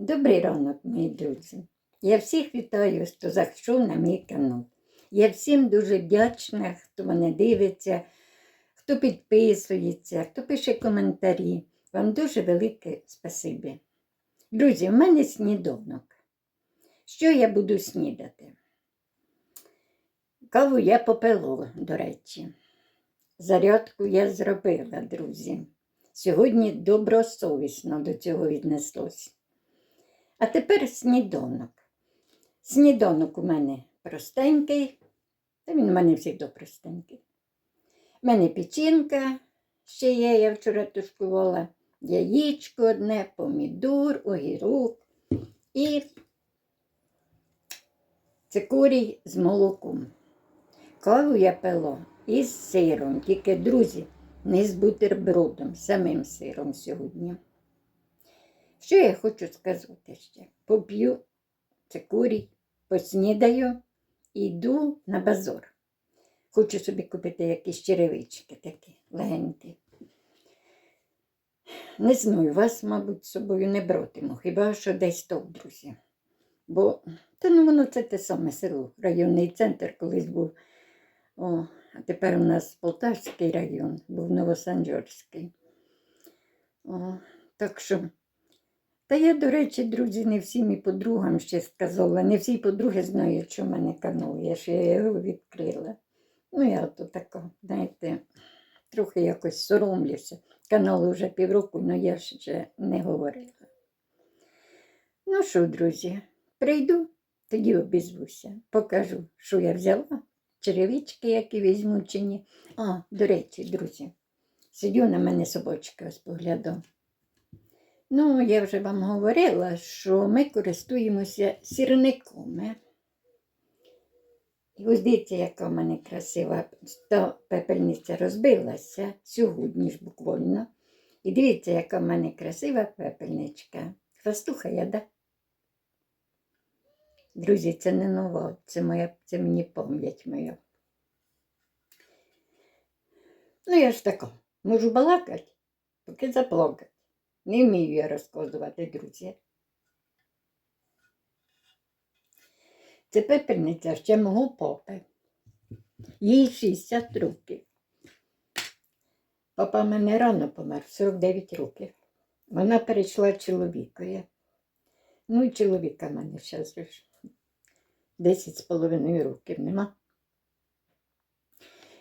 Добрий ранок, мої друзі. Я всіх вітаю, хто зайшов на мій канал. Я всім дуже вдячна, хто мене дивиться, хто підписується, хто пише коментарі. Вам дуже велике спасибі. Друзі, в мене сніданок. Що я буду снідати? Каву я попила, до речі. Зарядку я зробила, друзі. Сьогодні добросовісно до цього віднеслось. А тепер сніданок. Сніданок у мене простенький, та він у мене завжди простенький. У мене печінка ще є, я вчора тушкувала, яєчко одне, помідор, огірок і цикорій з молоком. Каву я пила із сиром, тільки, друзі, не з бутербродом, самим сиром сьогодні. Що я хочу сказати ще? Поп'ю цикорій, поснідаю і йду на базор. Хочу собі купити якісь черевички такі легенькі. Не знаю, вас, мабуть, з собою не братиму, хіба що десь то, друзі. Бо та ну воно це те саме село, районний центр колись був. О, а тепер у нас Полтавський район, був Новосанджорський. О, так що. Та я, до речі, друзі, не всім і подругам ще сказала. Не всі подруги знають, що в мене канал. Я ж його відкрила. Ну, я то така, знаєте, трохи якось соромлюся. Каналу вже півроку, але я ще не говорила. Ну що, друзі, прийду, тоді обізвуся, покажу, що я взяла. Черевички, які візьму чи ні. А, до речі, друзі, сидю на мене собачка ось поглядав. Ну, я вже вам говорила, що ми користуємося сірником. е. І ось дивіться, яка в мене красива та пепельниця розбилася сьогодні ж буквально. І дивіться, яка в мене красива пепельничка. Хвастуха я, да? Друзі, це не нова, це моя, це мені пам'ять моя. Ну, я ж така, можу балакати, поки заплакати. Не вмію я розказувати, друзі. Це пепельниця ще мого папи. Їй 60 років. Папа мене рано помер, 49 років. Вона перейшла чоловікові. Ну і чоловіка в мене зараз вже 10 з половиною років нема.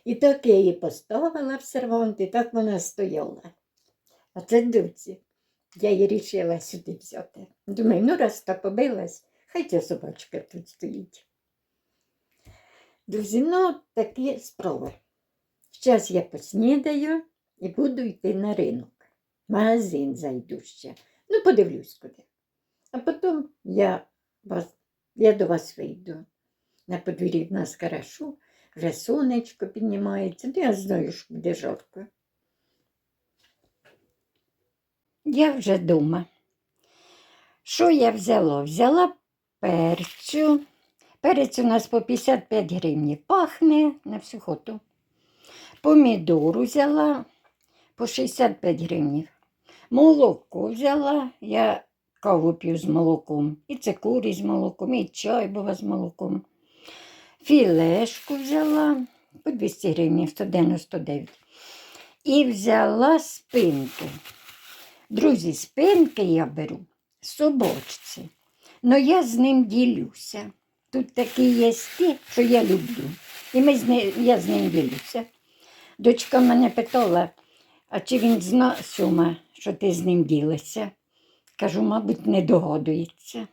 І так я її поставила в сервант, і так вона стояла. А це друзі. Я її рішила сюди взяти. Думаю, ну раз та побилась, хай ця собачка тут стоїть. Друзі, ну такі справи. Зараз я поснідаю і буду йти на ринок. Магазин зайду ще. Ну, подивлюсь куди. А потім я, вас, я до вас вийду. На подвір'ї в нас хорошо, вже сонечко піднімається, ну я знаю, що буде жарко. Я вже дома. Що я взяла? Взяла перцю. Перець у нас по 55 гривень. Пахне на всю хоту. Помідору взяла по 65 гривень. Молоко взяла, я каву п'ю з молоком. І цикурі з молоком, і чай бува з молоком. Філешку взяла по 200 гривень, 199. І взяла спинку. Друзі, спинки я беру собачці, але я з ним ділюся. Тут такі є ті, що я люблю. І ми з ни- я з ним ділюся. Дочка мене питала, а чи він зна, Сюма, що ти з ним ділишся? Кажу, мабуть, не догадується.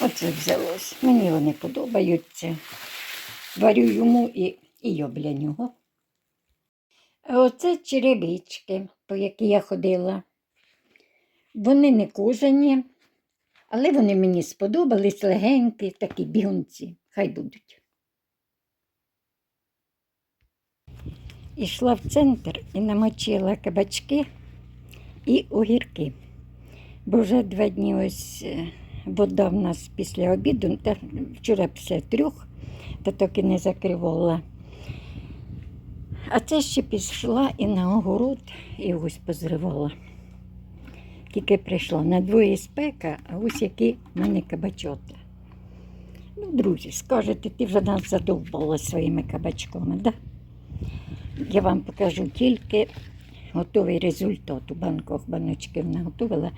Оце взялось. Мені вони подобаються. Варю йому і, і я нього. Оце черевички, по які я ходила. Вони не кожані, але вони мені сподобались легенькі, такі бігунці. Хай будуть. Ішла в центр і намочила кабачки і огірки. Бо вже два дні ось е, вода в нас після обіду, та вчора після трьох, та так і не закривала. А це ще пішла і на огород, і ось позривала. Тільки прийшла. На двоє спека, а ось які в мене кабачоти. Ну, друзі, скажете, ти вже нас задовбала своїми кабачками, да? Я вам покажу тільки готовий результат. У банках баночків наготовила.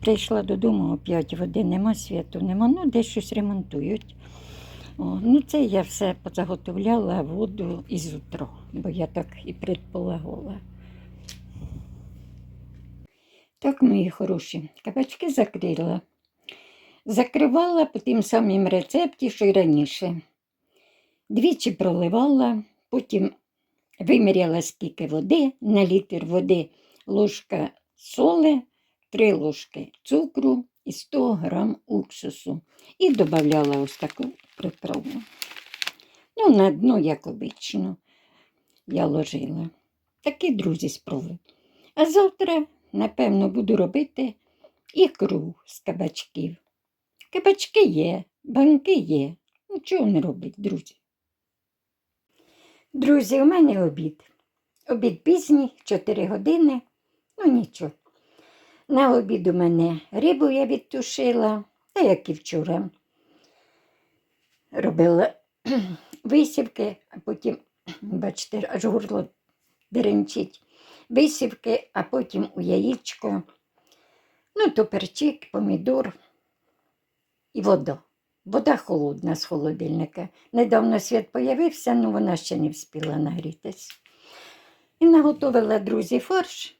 Прийшла додому о 5 води, нема світу, нема, ну десь щось ремонтують. О, ну це я все позаготовляла воду із утра, бо я так і предполагала. Так, мої хороші, кабачки закрила. Закривала по тим самим рецепті, що й раніше. Двічі проливала, потім виміряла скільки води, на літр води ложка соли, 3 ложки цукру і 100 грам уксусу. І додавала ось таку приправу. Ну, на дно, як обично, я ложила. Такі друзі спроби. А завтра, напевно, буду робити ікру з кабачків. Кабачки є, банки є. Нічого не робить, друзі. Друзі, у мене обід. Обід пізній, 4 години. Ну нічого. На обід у мене рибу я відтушила, та як і вчора. Робила висівки, а потім, бачите, аж горло деренчить. Висівки, а потім у яєчко. Ну, то перчик, помідор і вода. Вода холодна з холодильника. Недавно світ появився, але вона ще не встигла нагрітись. І наготовила друзі фарш.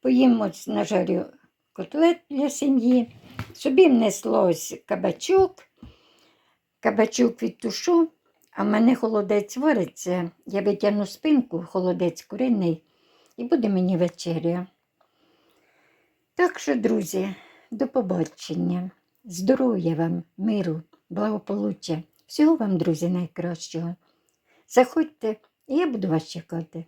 Поїм ось нажарю котлет для сім'ї. Собі внесла ось кабачок. Кабачок відтушу, а в мене холодець вариться. Я витягну спинку, холодець куриний, і буде мені вечеря. Так що, друзі, до побачення. Здоров'я вам, миру, благополуччя. Всього вам, друзі, найкращого. Заходьте, і я буду вас чекати.